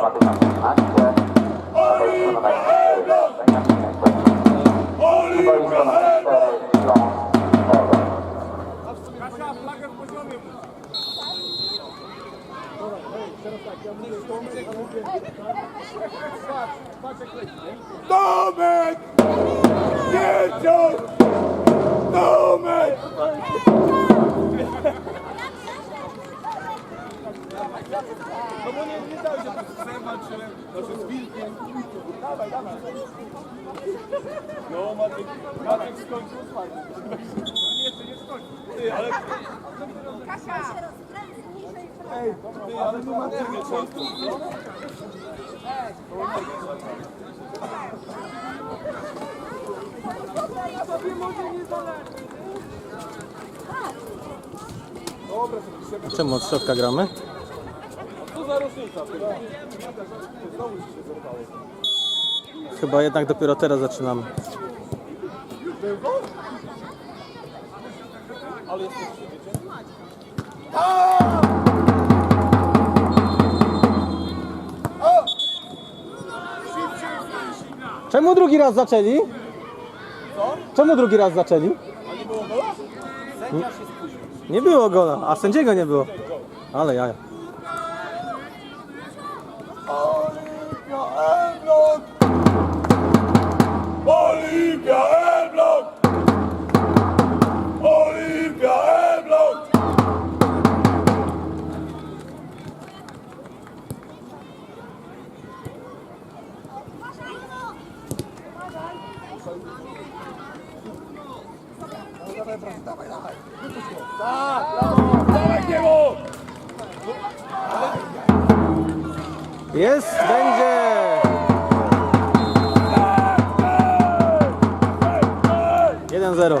2018. Boisko numer No bo nie, nie dał się, tak z psem walczyłem, znaczy z wilkiem. Dawaj, dawaj. No, Maciek, Maciek skończył fajnie. Nie, jeszcze nie skończył. Ty, ale... Ej, ty, ale tu Maciek nie często, no? Dobra, to piszemy. Czemu od środka gramy? Za różnica? ty? Znowu ci się zerwało. Chyba jednak dopiero teraz zaczynamy. Ale? Czemu drugi raz zaczęli? Co? Czemu drugi raz zaczęli? A nie było gola? Sędzia się spóźnił. Nie było gola, a sędziego nie było. Ale jaja. Tak, brawo! Dawaj, Diego! Jest, będzie! Jeden zero.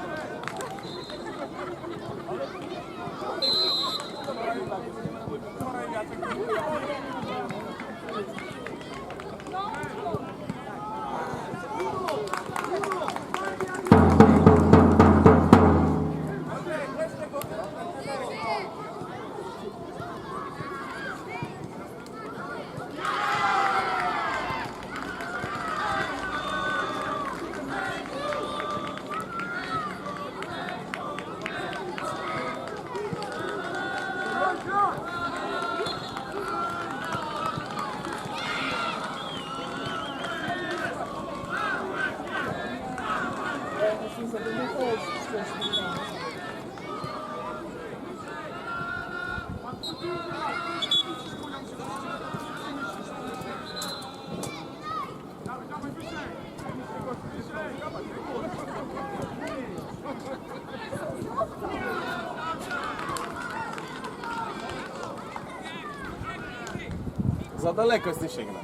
daleko jest nie sięgnę.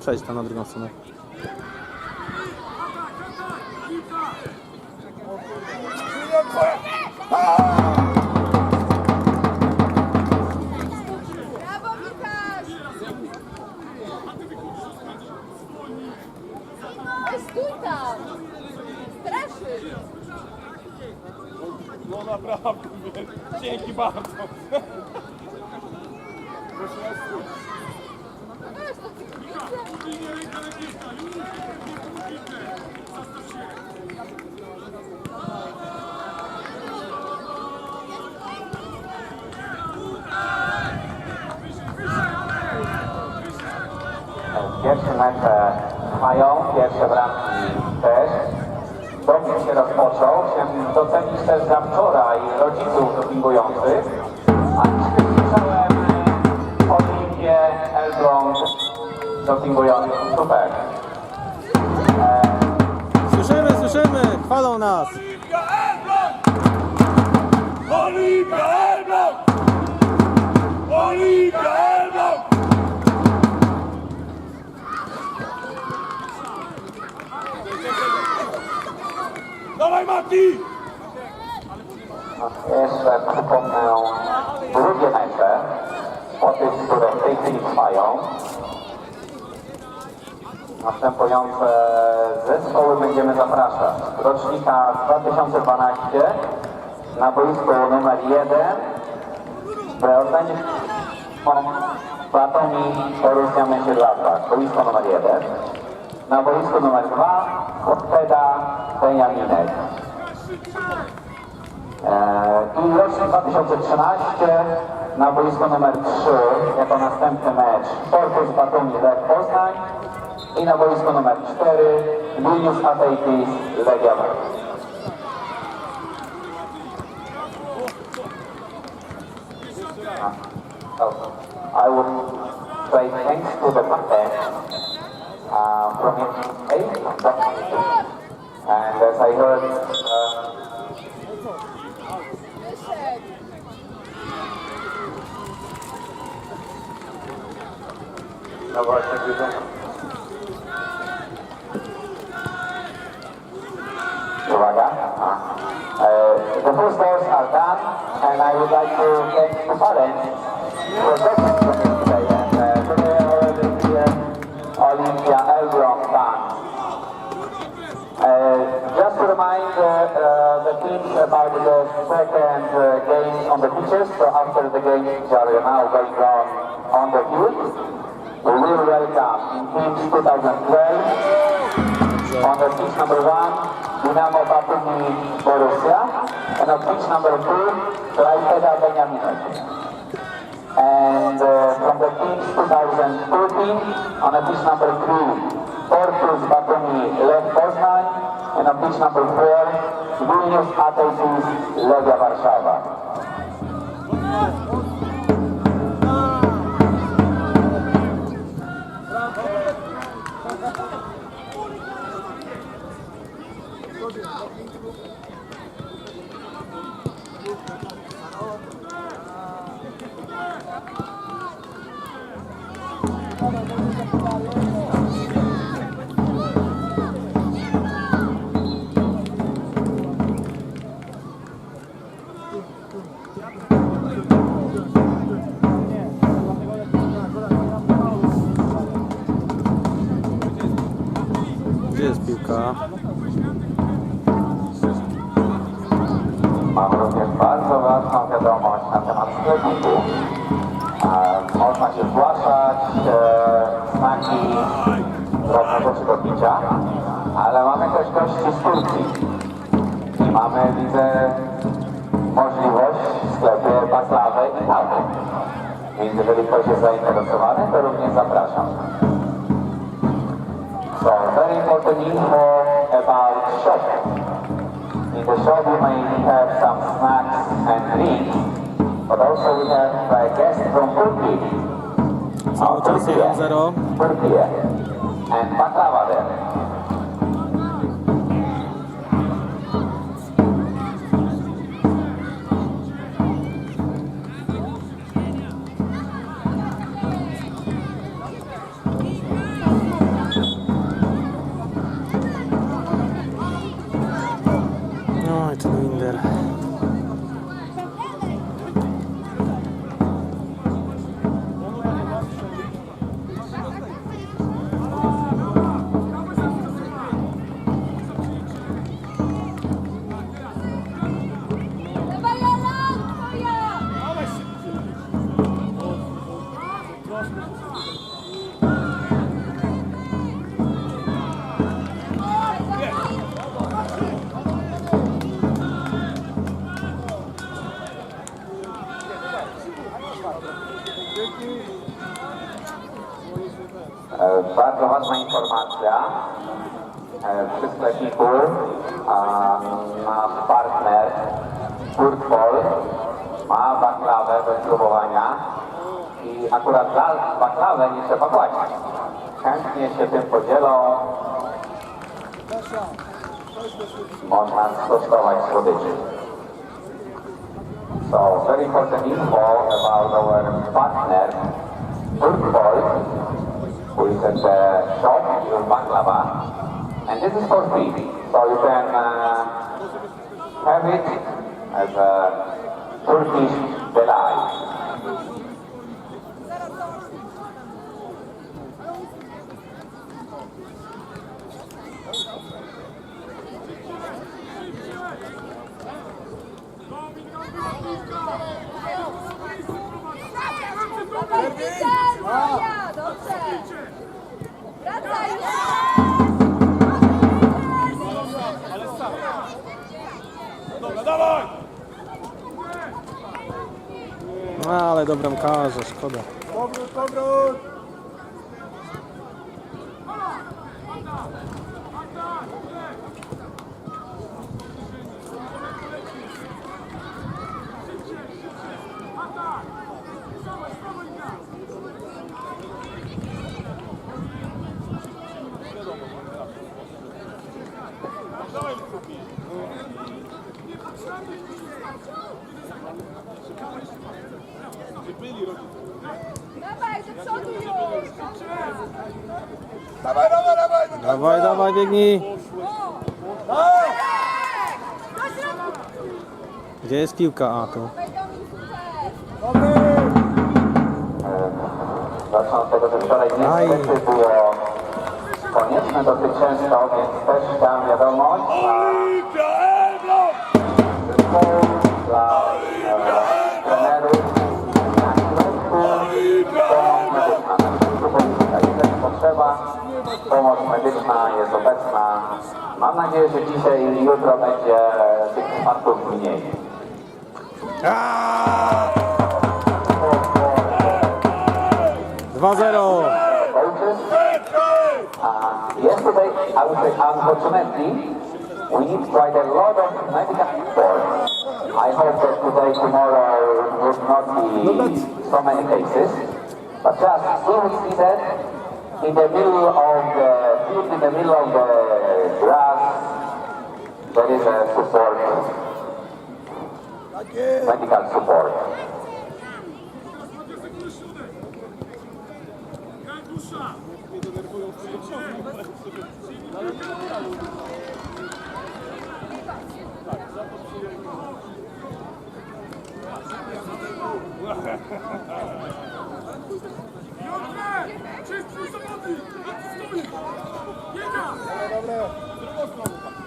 Przejdź tam na drugą stronę. Pierwsze mecze trwają, pierwsze bramki też. Dobrze się rozpoczął. Chciałem docenić też za wczoraj rodziców dopingujących. A dzisiaj słyszałem Olimpię, Elbląg dopingujących. Super. Słyszymy, słyszymy! Chwalą nas! Dawaj Mati! Jeszcze przypomnę drugie mecze, o tych, które w tej chwili trwają. Następujące zespoły będziemy zapraszać. Rocznika z 2012 na boisku numer 1 odbędzie się Platoni Borussia Mönchengladbach, boisko numer 1. Na boisku numer 2 Ortega Benjaminek. Eee, I rocznik 2013 na boisku numer 3 jako następny mecz Fortus Batumi Lech Poznań. I na boisku numer 4 Vilnius Ateitis Legia I would say thanks to the from and as I heard uh. Uh, the first balls are done, and I would like to thank the parents for about the second uh, game on the pitches, so after the games are now going on on the field, we will welcome in teams 2012 on the pitch number one, Dynamo Batumi Borussia, and on pitch number two, Rajteda Benjaminek. And uh, from the teams 2014, on the pitch number three, Fortus Batumi Lech Poznań, and pitch number four, Vilnius Ateitis Legia Warszawa. Gdzie możliwość w sklepie baklawy i kawy. Więc jeżeli ktoś jest zainteresowany, to również zapraszam. So, very important info about shop. In the shop we may have some snacks and drinks, but also we have a guest from Turkey. Czas 1-0. Turkey. And Bardzo ważna informacja. E, Przy sklepiku a, nasz partner Turkpol ma baklawę do spróbowania i akurat za baklawę nie trzeba płacić. Chętnie się tym podzielą. Można skosztować słodyczy. So, very important info about our partner Turkpol who is the shop in Baklava. And this is for free. So you can uh, have it as a Turkish delight. No ale do bramkarza, szkoda. Powrót, powrót! Dawaj, dawaj, dawaj! Dawaj, dawaj, biegnij. Do! Gdzie jest piłka? A, tu. Zacznę od tego, że wczoraj Aj. niestety było konieczne dosyć ciężko, więc też dam wiadomość zespołu, pomoc medyczna jest obecna. Mam nadzieję, że dzisiaj i jutro będzie tych przypadków mniej. 2-0. Coaches, uh, yesterday, I would say unfortunately, we need quite a lot of medical support. I hope that today, tomorrow would not be so many cases. But just we will see that in the middle of the field, in the middle of the grass, there is a support, medical support. Dobre,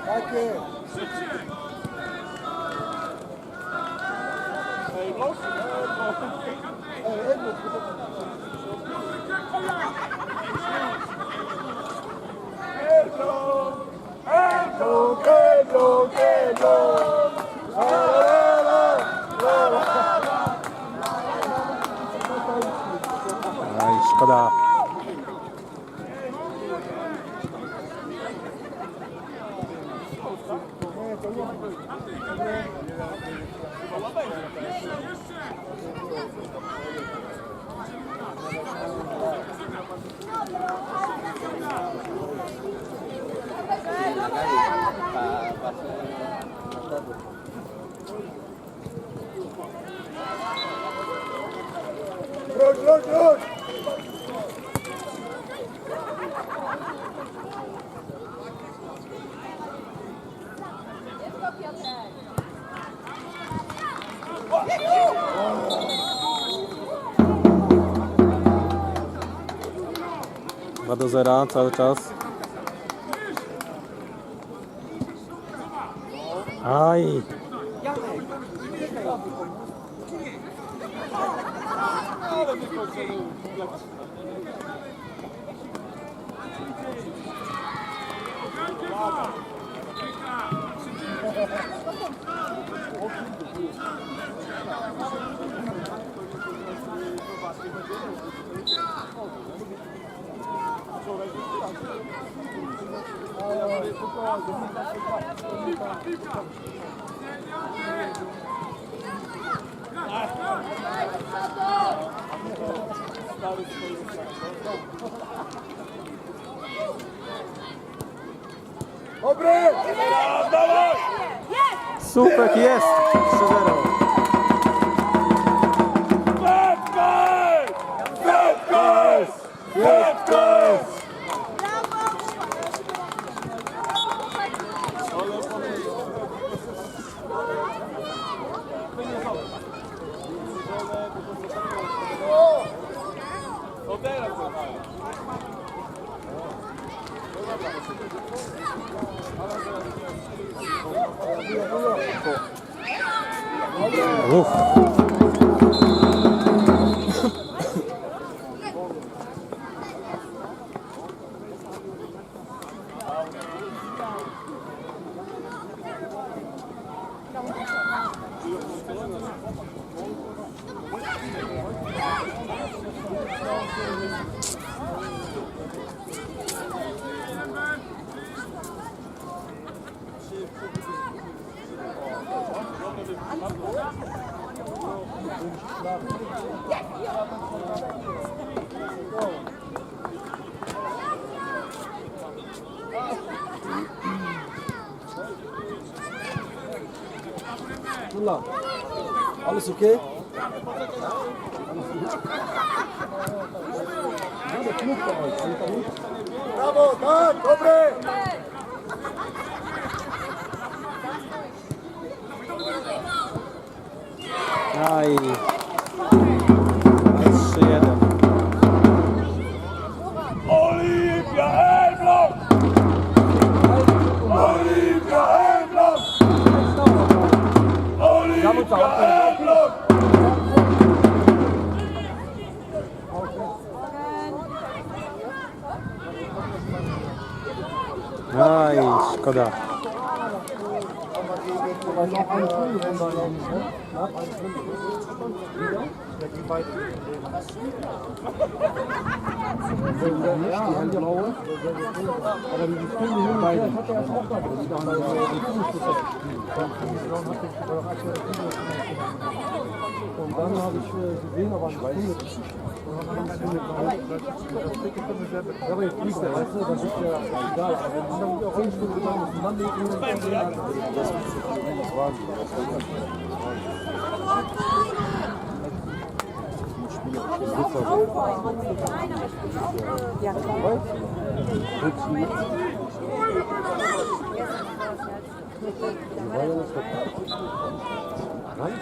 takie. Szybciej! Ej, Edmund, Elbląg! Elbląg! Elbląg! Elbląg! Aj, szkoda. Wróć, wróć, wróć. Szybko, Piotrek! 2 do 0 cały czas. Aj. Dobre. Dawaj! Jest! Słupek jest. All is okay? Aj, szkoda. Und dann habe ich gesehen, aber ich weiß nicht. Ja. Nein,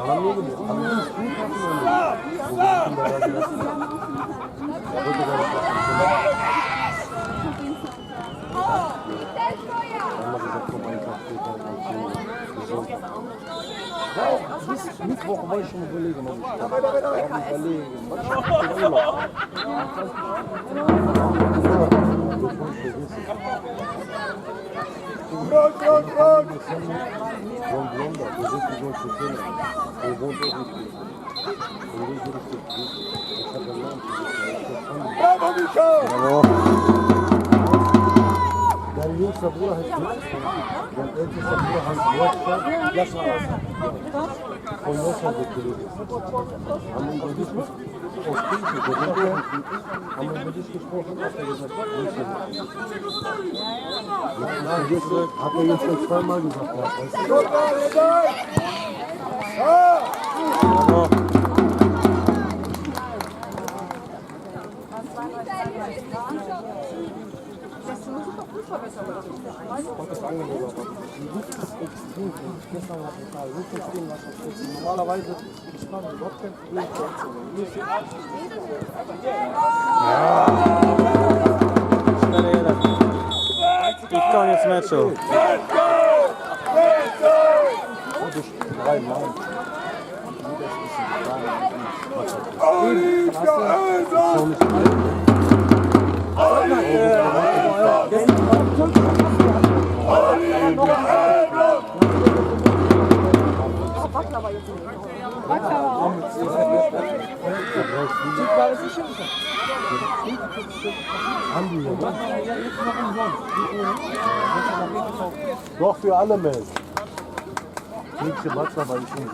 Anlamıyorum. Anlamıyorum der, weißt du, das ist ja egal. Aber wenn man auch Ringschuhe getan ist, und dann legt man das Das war Mittwoch war ich schon überlegen. ob ich komme. Ich habe überlegen. Was ist denn Urlaub? Rund, rund, rund! Вон блонда, ты здесь не можешь уйти. Ты jüngster Bruder heißt Glück. Sein ältester Bruder heißt Wolfgang. Das war aus. Von Wolfgang wird gelesen. Haben wir über dich gesprochen? Aus Kirche geredet. Haben wir über dich gesprochen? Hast du gesagt, Wolfgang. Nein, jetzt hat er jetzt schon zweimal gesagt. Ja. Thank you das Angebot auch. Gestern war total gut verstehen, was das ist. Normalerweise ich mache überhaupt kein Problem. Ja. Ich kann jetzt Match Let's go! Let's go! Drei Mann. Olivia Elsa! Olivia Elsa! Türk kahvesi içiyor musun? Hangi yer? Doch, für alle Menschen. Nächste Matze, aber ich bin